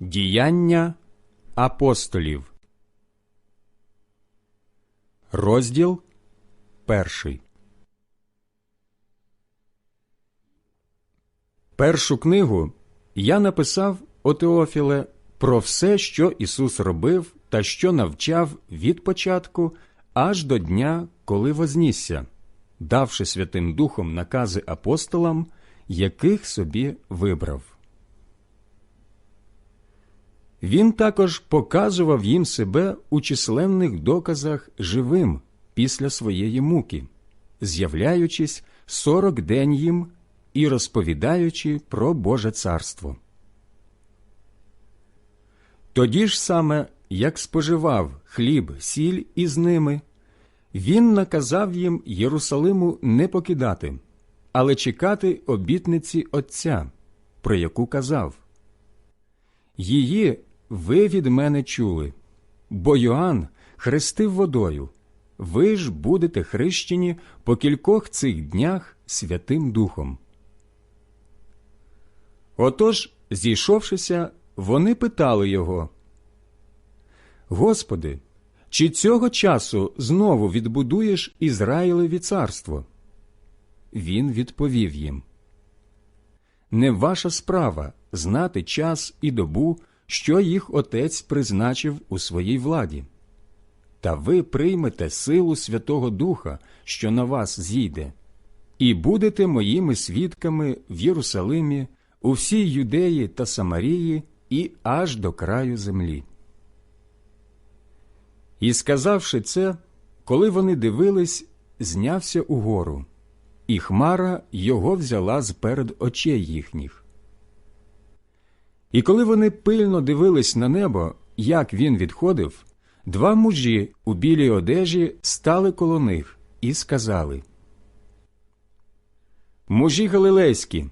Діяння апостолів. Розділ перший. Першу книгу я написав о Теофіле про все, що Ісус робив та що навчав від початку аж до дня, коли вознісся, давши Святим Духом накази апостолам, яких собі вибрав. Він також показував їм себе у численних доказах живим після своєї муки, з'являючись сорок день їм і розповідаючи про Боже царство. Тоді ж саме, як споживав хліб, сіль із ними, він наказав їм Єрусалиму не покидати, але чекати обітниці Отця, про яку казав. Її ви від мене чули, бо Йоанн хрестив водою, ви ж будете хрещені по кількох цих днях Святим Духом. Отож, зійшовшися, вони питали його, Господи, чи цього часу знову відбудуєш Ізраїлеві царство? Він відповів їм Не ваша справа знати час і добу, що їх отець призначив у своїй владі. Та ви приймете силу Святого Духа, що на вас зійде, і будете моїми свідками в Єрусалимі, у всій Юдеї та Самарії і аж до краю землі. І сказавши це, коли вони дивились, знявся угору, і хмара його взяла з перед очей їхніх. І коли вони пильно дивились на небо, як він відходив, два мужі у білій одежі стали коло них і сказали Мужі Галилейські,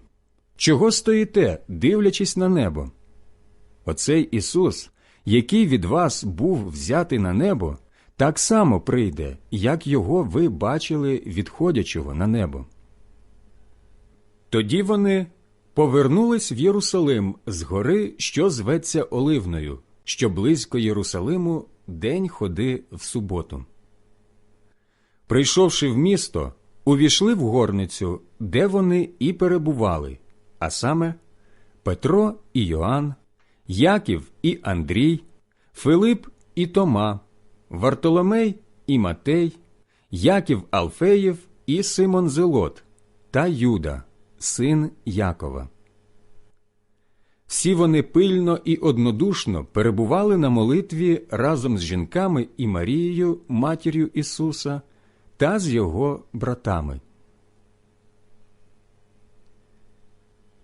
чого стоїте, дивлячись на небо? Оцей Ісус, який від вас був взятий на небо, так само прийде, як його ви бачили відходячого на небо. Тоді вони повернулись в Єрусалим з гори, що зветься Оливною, що близько Єрусалиму день ходи в суботу. Прийшовши в місто, увійшли в горницю, де вони і перебували, а саме Петро і Йоанн, Яків і Андрій, Филип і Тома, Вартоломей і Матей, Яків Алфеєв і Симон Зелот та Юда, син Якова. Всі вони пильно і однодушно перебували на молитві разом з жінками і Марією, матір'ю Ісуса, та з його братами.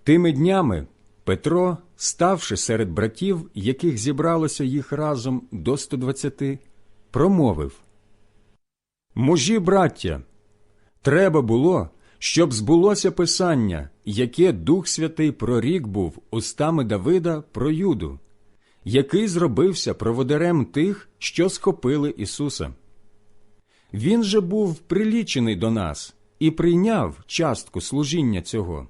Тими днями Петро, ставши серед братів, яких зібралося їх разом до 120, промовив Мужі, браття, треба було, щоб збулося Писання, яке Дух Святий прорік був устами Давида про Юду, який зробився проводарем тих, що схопили Ісуса. Він же був прилічений до нас і прийняв частку служіння цього.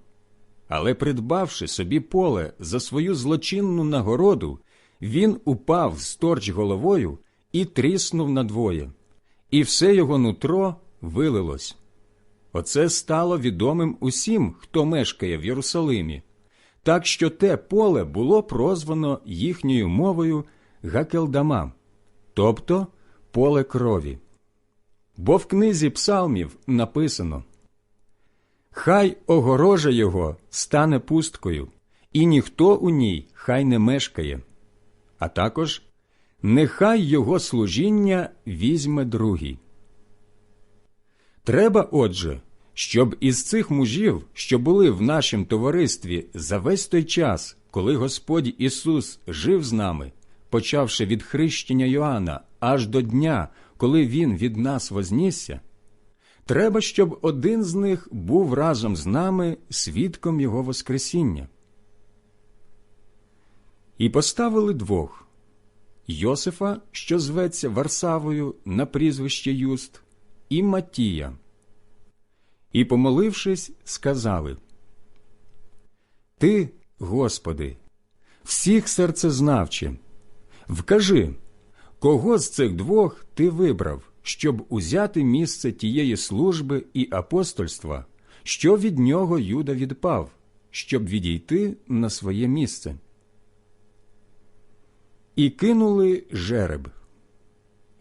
Але, придбавши собі поле за свою злочинну нагороду, він упав сторч головою і тріснув надвоє, і все його нутро вилилось. Оце стало відомим усім, хто мешкає в Єрусалимі, так що те поле було прозвано їхньою мовою Гакелдама, тобто поле крові. Бо в книзі псалмів написано Хай огорожа його стане пусткою, і ніхто у ній хай не мешкає, а також нехай його служіння візьме другий. Треба, отже, щоб із цих мужів, що були в нашім товаристві за весь той час, коли Господь Ісус жив з нами, почавши від хрещення Йоанна аж до дня, коли Він від нас вознісся, треба, щоб один з них був разом з нами свідком Його Воскресіння. І поставили двох Йосифа, що зветься Варсавою на прізвище Юст, і Матія. І, помолившись, сказали Ти, Господи, всіх серцезнавче. Вкажи, кого з цих двох ти вибрав, щоб узяти місце тієї служби і апостольства, що від нього Юда відпав, щоб відійти на своє місце. І кинули жереб.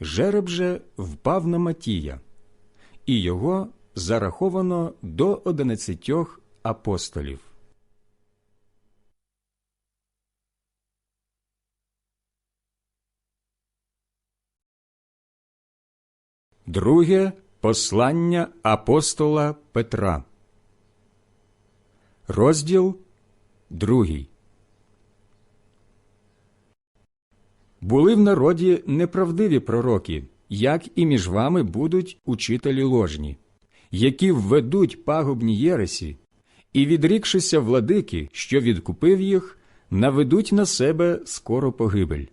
Жереб же впав на Матія, і його зараховано до одинадцятьох апостолів. Друге послання апостола Петра. Розділ другий. Були в народі неправдиві пророки, як і між вами будуть учителі ложні, які введуть пагубні єресі, і, відрікшися владики, що відкупив їх, наведуть на себе скоро погибель.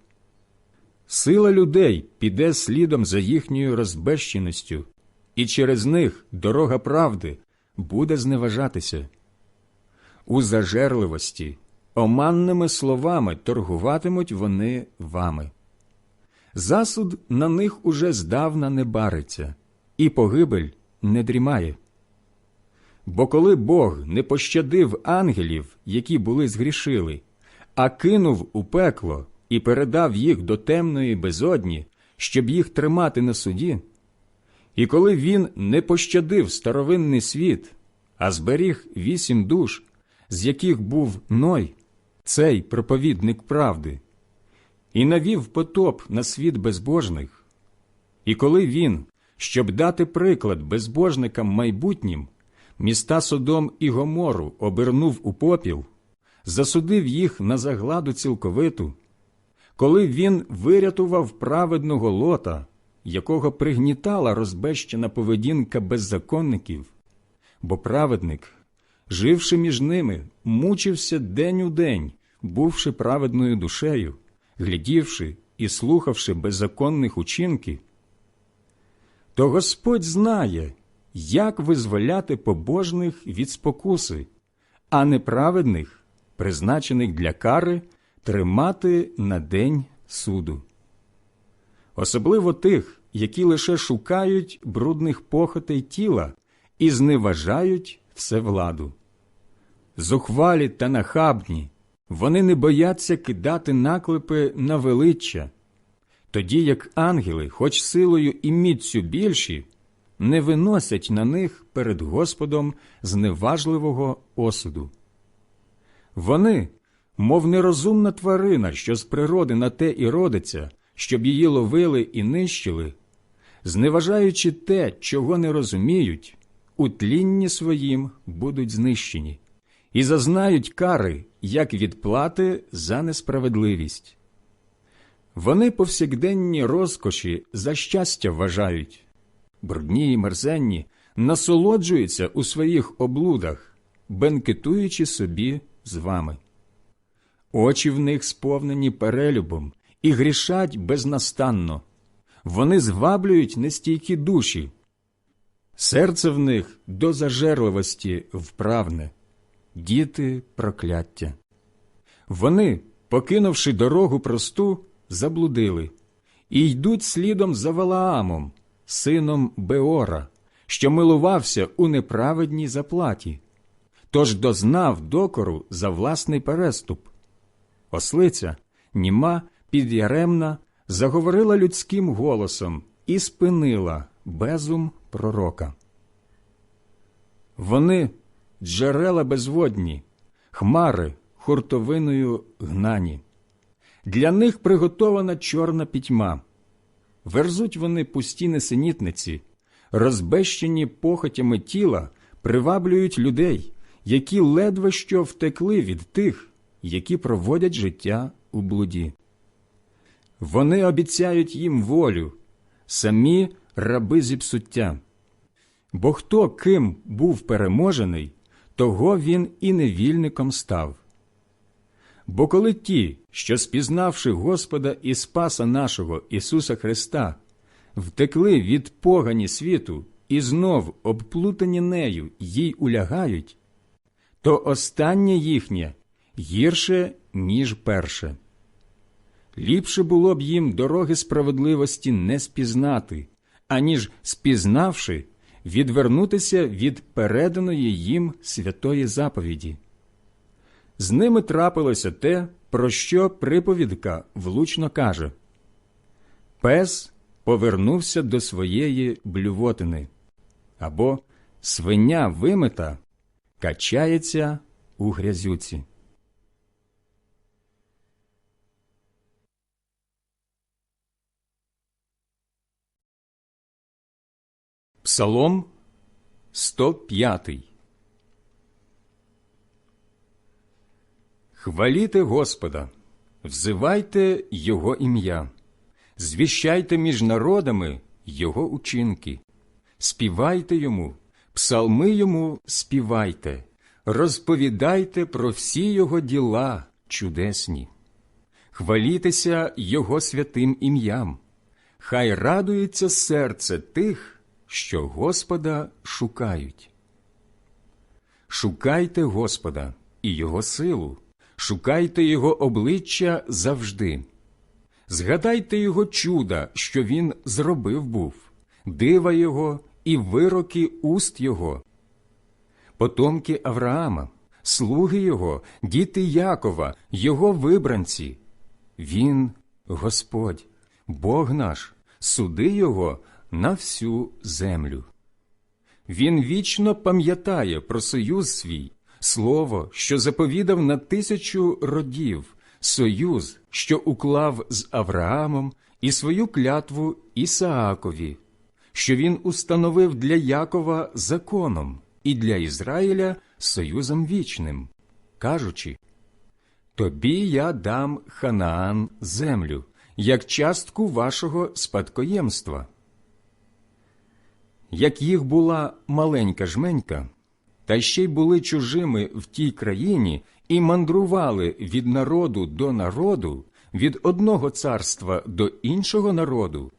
Сила людей піде слідом за їхньою розбещеністю, і через них дорога правди буде зневажатися. У зажерливості, оманними словами торгуватимуть вони вами. Засуд на них уже здавна не бариться, і погибель не дрімає. Бо коли Бог не пощадив ангелів, які були згрішили, а кинув у пекло і передав їх до темної безодні, щоб їх тримати на суді, і коли він не пощадив старовинний світ, а зберіг вісім душ, з яких був Ной, цей проповідник правди, і навів потоп на світ безбожних, і коли він, щоб дати приклад безбожникам майбутнім, міста Содом і Гомору обернув у попіл, засудив їх на загладу цілковиту, коли він вирятував праведного лота, якого пригнітала розбещена поведінка беззаконників, бо праведник, живши між ними, мучився день у день, бувши праведною душею, глядівши і слухавши беззаконних учинків, то Господь знає, як визволяти побожних від спокуси, а неправедних, призначених для кари, тримати на день суду. Особливо тих, які лише шукають брудних похотей тіла і зневажають всевладу. Зухвалі та нахабні, вони не бояться кидати наклепи на величчя, тоді як ангели, хоч силою і міцю більші, не виносять на них перед Господом зневажливого осуду. Вони, мов нерозумна тварина, що з природи на те і родиться, щоб її ловили і нищили, зневажаючи те, чого не розуміють, у тлінні своїм будуть знищені, і зазнають кари, як відплати за несправедливість. Вони повсякденні розкоші за щастя вважають, брудні й мерзенні, насолоджуються у своїх облудах, бенкетуючи собі з вами. Очі в них сповнені перелюбом і грішать безнастанно, вони зваблюють нестійкі душі. Серце в них до зажерливості вправне, діти прокляття. Вони, покинувши дорогу просту, заблудили і йдуть слідом за Валаамом, сином Беора, що милувався у неправедній заплаті, тож дознав докору за власний переступ. Ослиця, німа, підяремна, заговорила людським голосом і спинила безум пророка. Вони джерела безводні, хмари хуртовиною гнані. Для них приготована чорна пітьма. Верзуть вони пусті несенітниці, розбещені похотями тіла, приваблюють людей, які ледве що втекли від тих, які проводять життя у блуді. Вони обіцяють їм волю, самі раби зіпсуття. Бо хто ким був переможений, того він і невільником став. Бо коли ті, що спізнавши Господа і Спаса нашого Ісуса Христа, втекли від погані світу і знов обплутані нею їй улягають, то останнє їхнє гірше, ніж перше. Ліпше було б їм дороги справедливості не спізнати, аніж спізнавши, відвернутися від переданої їм святої заповіді. З ними трапилося те, про що приповідка влучно каже. Пес повернувся до своєї блювотини, або свиня вимита качається у грязюці. Псалом 105 Хваліте Господа, взивайте Його ім'я, звіщайте між народами Його учинки, співайте йому, псалми йому співайте, розповідайте про всі Його діла чудесні, хвалітеся Його святим ім'ям, хай радується серце тих що Господа шукають. Шукайте Господа і Його силу, шукайте Його обличчя завжди. Згадайте Його чуда, що Він зробив був, дива Його і вироки уст Його. Потомки Авраама, слуги Його, діти Якова, Його вибранці. Він Господь, Бог наш, суди Його на всю землю. Він вічно пам'ятає про союз свій, слово, що заповідав на тисячу родів, союз, що уклав з Авраамом і свою клятву Ісаакові, що він установив для Якова законом і для Ізраїля союзом вічним, кажучи Тобі я дам Ханаан землю, як частку вашого спадкоємства як їх була маленька жменька, та ще й були чужими в тій країні і мандрували від народу до народу, від одного царства до іншого народу,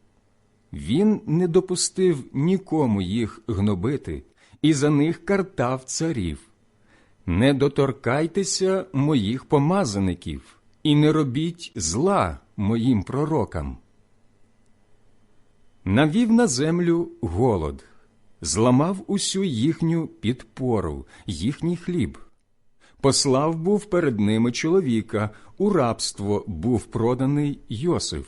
він не допустив нікому їх гнобити і за них картав царів. Не доторкайтеся моїх помазаників і не робіть зла моїм пророкам. Навів на землю голод, зламав усю їхню підпору, їхній хліб. Послав був перед ними чоловіка, у рабство був проданий Йосиф.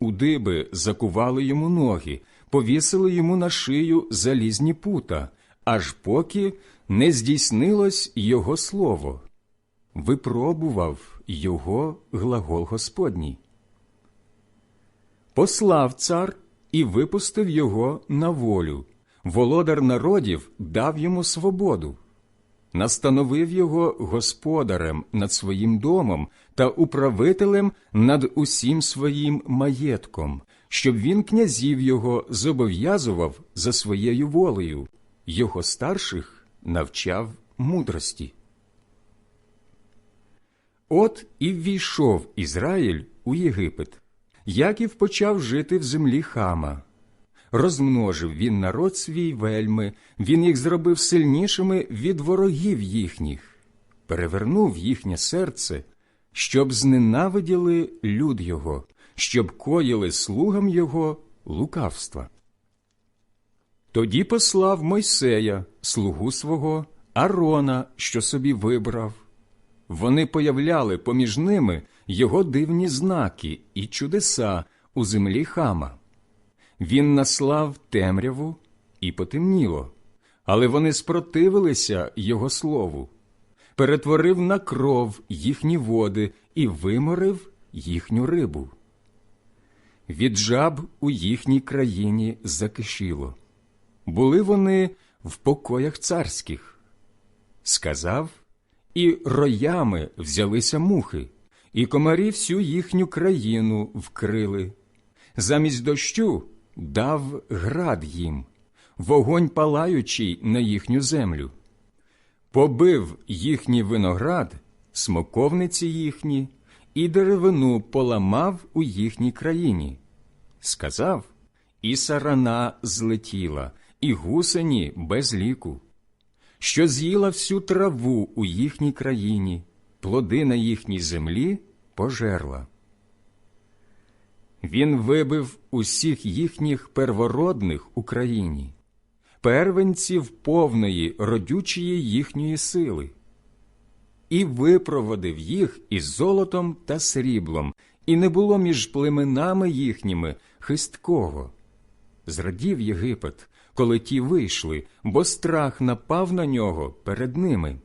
У диби закували йому ноги, повісили йому на шию залізні пута, аж поки не здійснилось його слово. Випробував його глагол Господній. Послав цар і випустив його на волю. Володар народів дав йому свободу, настановив його господарем над своїм домом та управителем над усім своїм маєтком, щоб він князів його зобов'язував за своєю волею, його старших навчав мудрості. От і ввійшов Ізраїль у Єгипет. Яків почав жити в землі хама. Розмножив він народ свій вельми, він їх зробив сильнішими від ворогів їхніх, перевернув їхнє серце, щоб зненавиділи люд його, щоб коїли слугам його лукавства. Тоді послав Мойсея, слугу свого, Арона, що собі вибрав. Вони появляли поміж ними його дивні знаки і чудеса у землі хама. Він наслав темряву і потемніло, але вони спротивилися його слову, перетворив на кров їхні води і виморив їхню рибу. Від жаб у їхній країні закишіло. Були вони в покоях царських. Сказав, і роями взялися мухи і комарі всю їхню країну вкрили. Замість дощу дав град їм, вогонь палаючий на їхню землю. Побив їхній виноград, смоковниці їхні, і деревину поламав у їхній країні. Сказав, і сарана злетіла, і гусені без ліку, що з'їла всю траву у їхній країні, плоди на їхній землі пожерла. Він вибив усіх їхніх первородних у країні, первенців повної родючої їхньої сили, і випроводив їх із золотом та сріблом, і не було між племенами їхніми хисткого. Зрадів Єгипет, коли ті вийшли, бо страх напав на нього перед ними.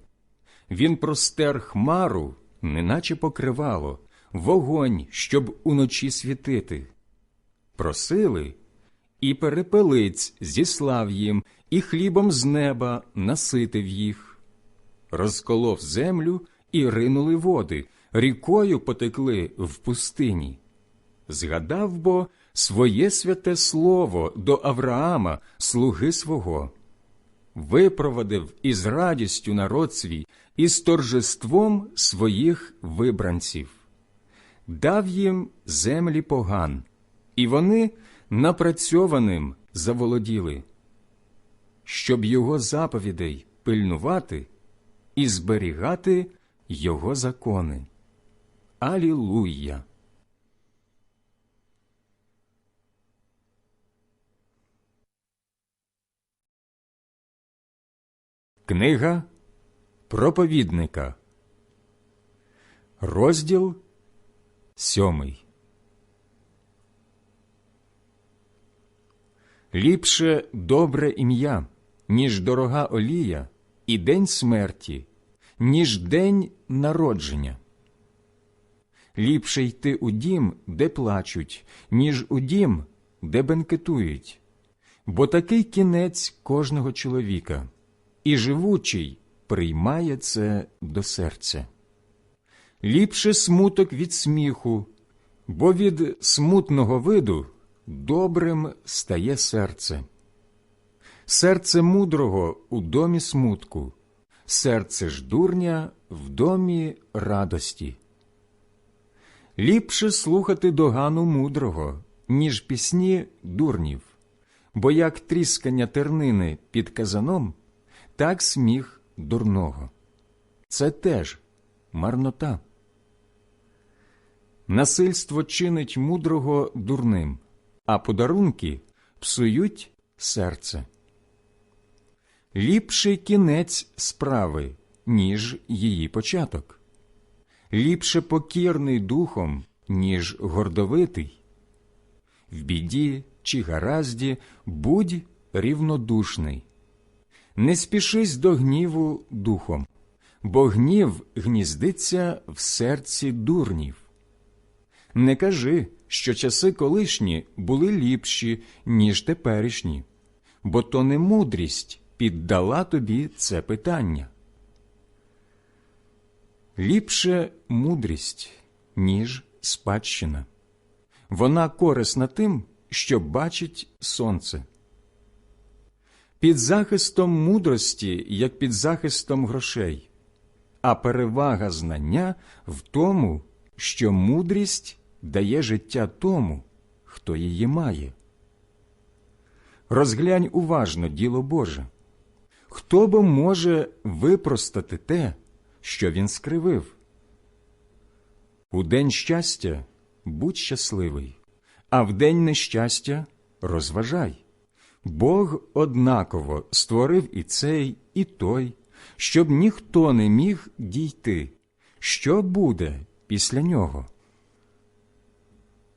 Він простер хмару, неначе покривало, вогонь, щоб уночі світити. Просили, і перепелиць зіслав їм, і хлібом з неба наситив їх. Розколов землю і ринули води, рікою потекли в пустині. Згадав бо своє святе слово до Авраама, слуги свого, випроводив із радістю народ свій і з торжеством своїх вибранців, дав їм землі поган, і вони напрацьованим заволоділи, щоб його заповідей пильнувати і зберігати його закони. Алілуя! Книга проповідника, розділ сьомий. Ліпше добре ім'я, ніж дорога олія, і день смерті, ніж день народження. Ліпше йти у дім, де плачуть, ніж у дім, де бенкетують, бо такий кінець кожного чоловіка і живучий приймає це до серця. Ліпше смуток від сміху, бо від смутного виду добрим стає серце. Серце мудрого у домі смутку, серце ж дурня в домі радості. Ліпше слухати догану мудрого, ніж пісні дурнів, бо як тріскання тернини під казаном так сміх дурного. Це теж марнота. Насильство чинить мудрого дурним, а подарунки псують серце. Ліпший кінець справи, ніж її початок, ліпше покірний духом, ніж гордовитий. В біді чи гаразді будь рівнодушний не спішись до гніву духом, бо гнів гніздиться в серці дурнів. Не кажи, що часи колишні були ліпші, ніж теперішні, бо то не мудрість піддала тобі це питання. Ліпше мудрість, ніж спадщина. Вона корисна тим, що бачить сонце під захистом мудрості, як під захистом грошей, а перевага знання в тому, що мудрість дає життя тому, хто її має. Розглянь уважно діло Боже. Хто бо може випростати те, що він скривив? У день щастя будь щасливий, а в день нещастя розважай. Бог однаково створив і цей, і той, щоб ніхто не міг дійти, що буде після нього.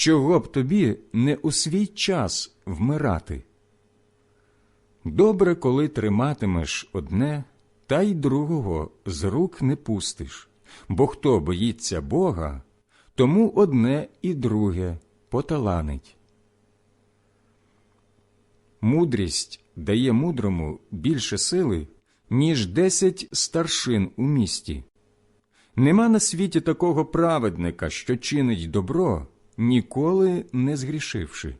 чого б тобі не у свій час вмирати. Добре, коли триматимеш одне, та й другого з рук не пустиш, бо хто боїться Бога, тому одне і друге поталанить. Мудрість дає мудрому більше сили ніж десять старшин у місті. Нема на світі такого праведника, що чинить добро, ніколи не згрішивши.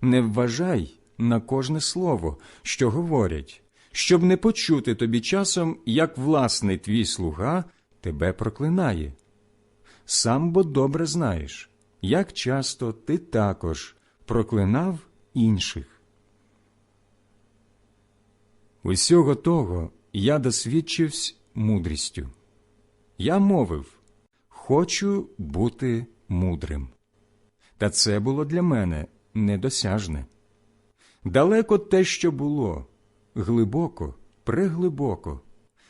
Не вважай на кожне слово, що говорять, щоб не почути тобі часом, як власний твій слуга тебе проклинає. Сам бо добре знаєш, як часто ти також проклинав інших. Усього того я досвідчився мудрістю. Я мовив Хочу бути мудрим. Та це було для мене недосяжне. Далеко те, що було, глибоко, преглибоко.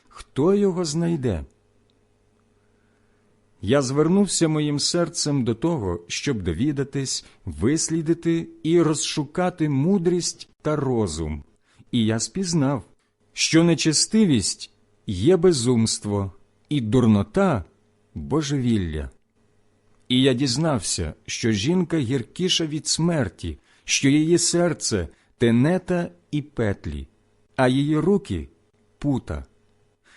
Хто його знайде? Я звернувся моїм серцем до того, щоб довідатись, вислідити і розшукати мудрість та розум, і я спізнав, що нечестивість є безумство, і дурнота божевілля. І я дізнався, що жінка гіркіша від смерті, що її серце тенета і петлі, а її руки пута.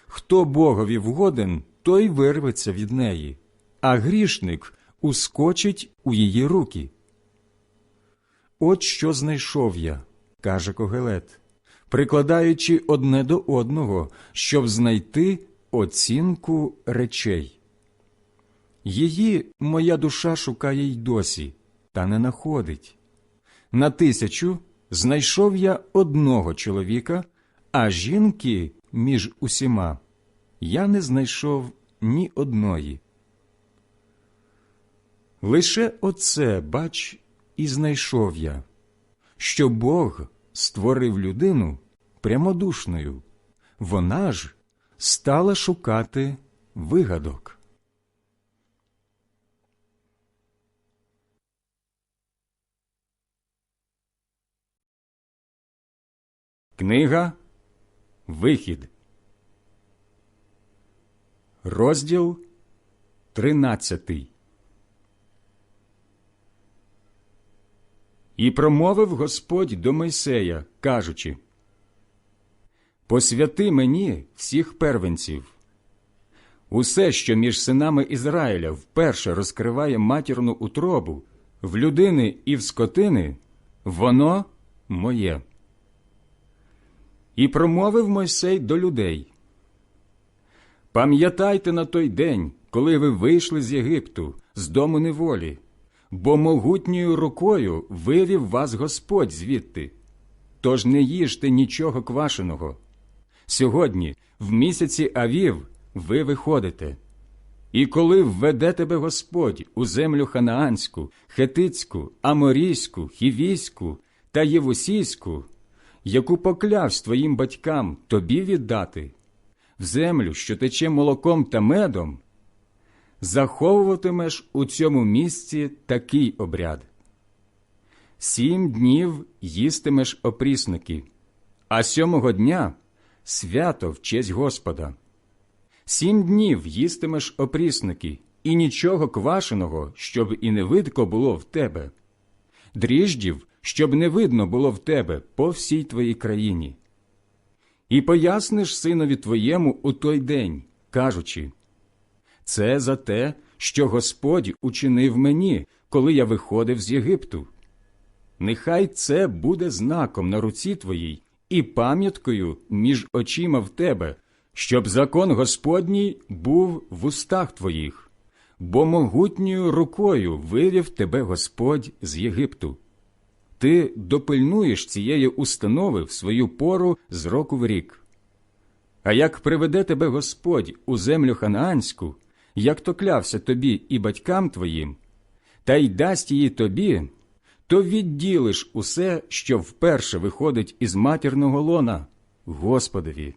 Хто Богові вгоден, той вирветься від неї, а грішник ускочить у її руки. От що знайшов я, каже Когелет, прикладаючи одне до одного, щоб знайти оцінку речей. Її моя душа шукає й досі, та не находить. На тисячу знайшов я одного чоловіка, а жінки між усіма я не знайшов ні одної. Лише оце, бач, і знайшов я, що Бог створив людину прямодушною, вона ж стала шукати вигадок. Книга Вихід, розділ тринадцятий. І промовив Господь до Мойсея, кажучи: Посвяти мені всіх первенців. Усе, що між синами Ізраїля вперше розкриває матірну утробу в людини і в скотини, воно моє. І промовив Мойсей до людей. Пам'ятайте на той день, коли ви вийшли з Єгипту, з дому неволі, бо могутньою рукою вивів вас Господь звідти. Тож не їжте нічого квашеного. Сьогодні, в місяці Авів, ви виходите. І коли введе тебе Господь у землю ханаанську, хетицьку, аморійську, хівійську та євусійську, яку поклявсь твоїм батькам тобі віддати, в землю, що тече молоком та медом, заховуватимеш у цьому місці такий обряд. Сім днів їстимеш опрісники, а сьомого дня свято в честь Господа. Сім днів їстимеш опрісники, і нічого квашеного, щоб і не видко було в тебе, дріждів, щоб не видно було в тебе по всій твоїй країні. І поясниш синові твоєму у той день, кажучи це за те, що Господь учинив мені, коли я виходив з Єгипту. Нехай це буде знаком на руці твоїй і пам'яткою між очима в тебе, щоб закон Господній був в устах твоїх, бо могутньою рукою вивів тебе Господь з Єгипту. Ти допильнуєш цієї установи в свою пору з року в рік. А як приведе тебе Господь у землю ханаанську, як то клявся тобі і батькам твоїм, та й дасть її тобі, то відділиш усе, що вперше виходить із матірного лона, Господові.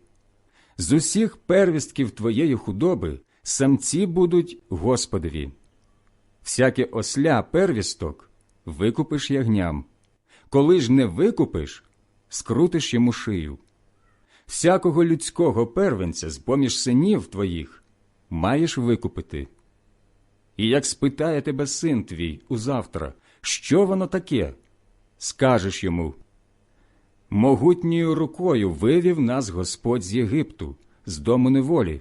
З усіх первістків твоєї худоби самці будуть Господові. Всяке осля первісток викупиш ягням, коли ж не викупиш, скрутиш йому шию. Всякого людського первенця з поміж синів твоїх маєш викупити. І як спитає тебе син твій узавтра, що воно таке, скажеш йому Могутньою рукою вивів нас Господь з Єгипту, з дому неволі.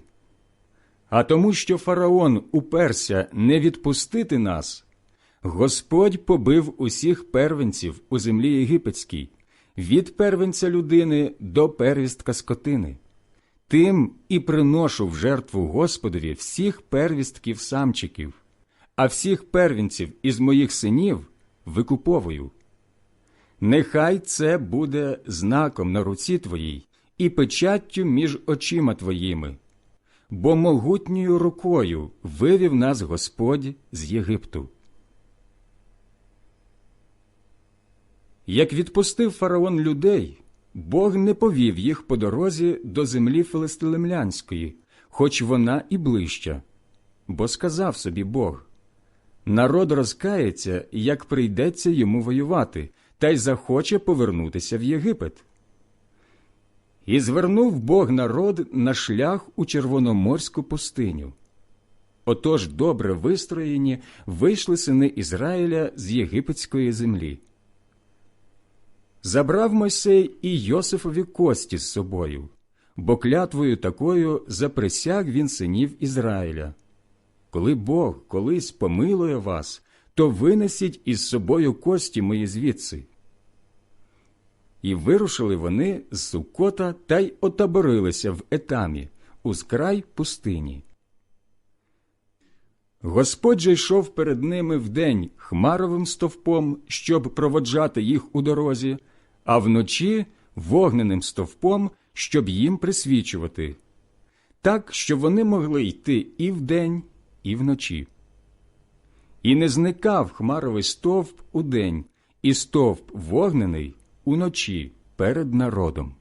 А тому, що фараон уперся не відпустити нас, Господь побив усіх первенців у землі єгипетській, від первенця людини до первістка скотини. Тим і приношу в жертву Господові всіх первістків самчиків, а всіх первінців із моїх синів викуповую. Нехай це буде знаком на руці твоїй і печаттю між очима твоїми, бо могутньою рукою вивів нас Господь з Єгипту. Як відпустив фараон людей, Бог не повів їх по дорозі до землі филистилемлянської, хоч вона і ближча, бо сказав собі Бог народ розкається, як прийдеться йому воювати, та й захоче повернутися в Єгипет. І звернув Бог народ на шлях у Червономорську пустиню. Отож добре вистроєні вийшли сини Ізраїля з єгипетської землі. Забрав Мойсей і Йосифові кості з собою, бо клятвою такою заприсяг він синів Ізраїля. Коли Бог колись помилує вас, то винесіть із собою кості мої звідси. І вирушили вони з Сукота та й отаборилися в Етамі, у скрай пустині. Господь же йшов перед ними вдень хмаровим стовпом, щоб проводжати їх у дорозі, а вночі вогненим стовпом, щоб їм присвічувати, так, щоб вони могли йти і вдень, і вночі. І не зникав хмаровий стовп удень, і стовп вогнений уночі перед народом.